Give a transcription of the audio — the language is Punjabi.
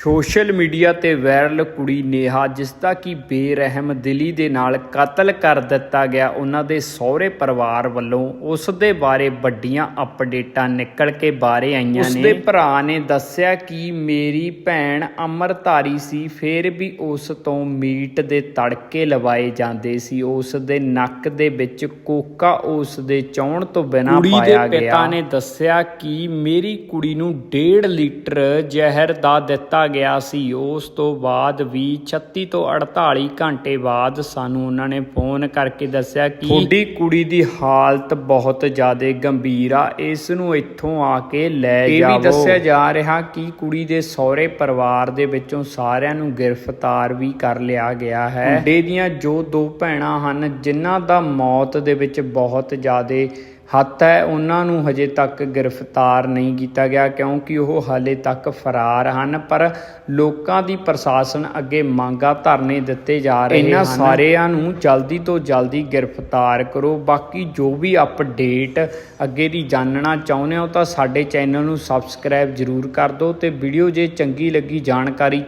ਸੋਸ਼ਲ ਮੀਡੀਆ ਤੇ ਵਾਇਰਲ ਕੁੜੀ ਨੇਹਾ ਜਿਸ ਦਾ ਕੀ ਬੇਰਹਿਮ ਦਿਲੀ ਦੇ ਨਾਲ ਕਤਲ ਕਰ ਦਿੱਤਾ ਗਿਆ ਉਹਨਾਂ ਦੇ ਸਹੁਰੇ ਪਰਿਵਾਰ ਵੱਲੋਂ ਉਸ ਦੇ ਬਾਰੇ ਵੱਡੀਆਂ ਅਪਡੇਟਾਂ ਨਿਕਲ ਕੇ ਬਾਹਰ ਆਈਆਂ ਨੇ। ਉਸ ਦੇ ਭਰਾ ਨੇ ਦੱਸਿਆ ਕਿ ਮੇਰੀ ਭੈਣ ਅਮਰਧਾਰੀ ਸੀ ਫਿਰ ਵੀ ਉਸ ਤੋਂ ਮੀਟ ਦੇ ਤੜਕੇ ਲਵਾਏ ਜਾਂਦੇ ਸੀ। ਉਸ ਦੇ ਨੱਕ ਦੇ ਵਿੱਚ ਕੋਕਾ ਉਸ ਦੇ ਚਾਉਣ ਤੋਂ ਬਿਨਾਂ ਕੁੜੀ ਦੇ ਪਾਇਆ ਗਿਆ। ਪਿਤਾ ਨੇ ਦੱਸਿਆ ਕਿ ਮੇਰੀ ਕੁੜੀ ਨੂੰ 1.5 ਲੀਟਰ ਜ਼ਹਿਰ ਦਾ ਦਿੱਤਾ ਗਿਆ ਸੀ। ਉਸ ਤੋਂ ਬਾਅਦ ਵੀ 36 ਤੋਂ 48 ਘੰਟੇ ਬਾਅਦ ਸਾਨੂੰ ਉਹਨਾਂ ਨੇ ਫੋਨ ਕਰਕੇ ਦੱਸਿਆ ਕਿ ਤੁਹਾਡੀ ਕੁੜੀ ਦੀ ਹਾਲਤ ਬਹੁਤ ਜ਼ਿਆਦਾ ਗੰਭੀਰ ਆ। ਇਸ ਨੂੰ ਇੱਥੋਂ ਆ ਕੇ ਲੈ ਜਾਵੋ ਇਹ ਵੀ ਦੱਸਿਆ ਜਾ ਰਿਹਾ ਕਿ ਕੁੜੀ ਦੇ ਸਹੁਰੇ ਪਰਿਵਾਰ ਦੇ ਵਿੱਚੋਂ ਸਾਰਿਆਂ ਨੂੰ ਗ੍ਰਿਫਤਾਰ ਵੀ ਕਰ ਲਿਆ ਗਿਆ ਹੈ। ਮੁੰਡੇ ਦੀਆਂ ਜੋ ਦੋ ਭੈਣਾਂ ਹਨ ਜਿਨ੍ਹਾਂ ਦਾ ਮੌਤ ਦੇ ਵਿੱਚ ਬਹੁਤ ਜ਼ਿਆਦਾ ਹੱਥ ਹੈ ਉਹਨਾਂ ਨੂੰ ਹਜੇ ਤੱਕ ਗ੍ਰਿਫਤਾਰ ਨਹੀਂ ਕੀਤਾ ਗਿਆ ਕਿਉਂਕਿ ਉਹ ਹਾਲੇ ਤੱਕ ਫਰਾਰ ਹਨ ਪਰ ਲੋਕਾਂ ਦੀ ਪ੍ਰਸ਼ਾਸਨ ਅੱਗੇ ਮੰਗਾ ਧਰਨੇ ਦਿੱਤੇ ਜਾ ਰਹੇ ਹਨ। ਇਹਨਾਂ ਸਾਰਿਆਂ ਨੂੰ ਜਲਦੀ ਤੋਂ ਜਲਦੀ ਗ੍ਰਿਫਤਾਰ ਕਰੋ। ਬਾਕੀ ਜੋ ਵੀ ਅਪਡੇਟ ਅੱਗੇ ਦੀ ਜਾਣਨਾ ਚਾਹੁੰਦੇ ਹੋ ਤਾਂ ਸਾਡੇ ਚੈਨਲ ਨੂੰ ਸਬਸਕ੍ਰਾਈਬ ਜਰੂਰ ਕਰ ਦਿਓ ਤੇ ਵੀਡੀਓ ਜੇ ਚੰਗੀ ਲੱਗੀ ਜਾਣਕਾਰੀ